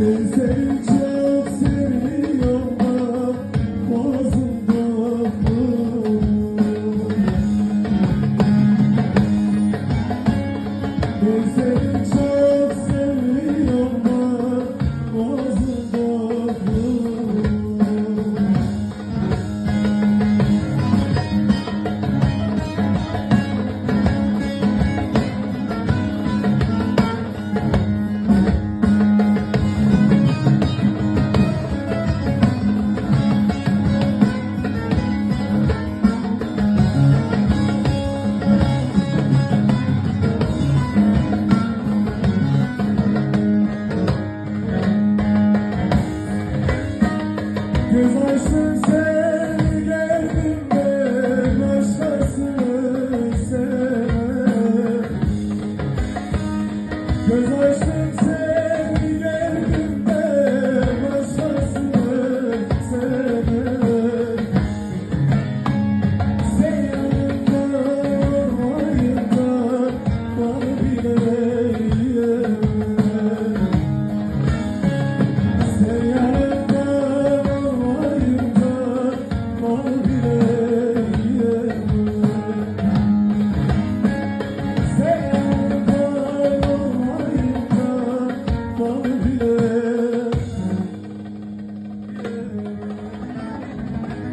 Ben seni çok seviyorum Göz açtım sen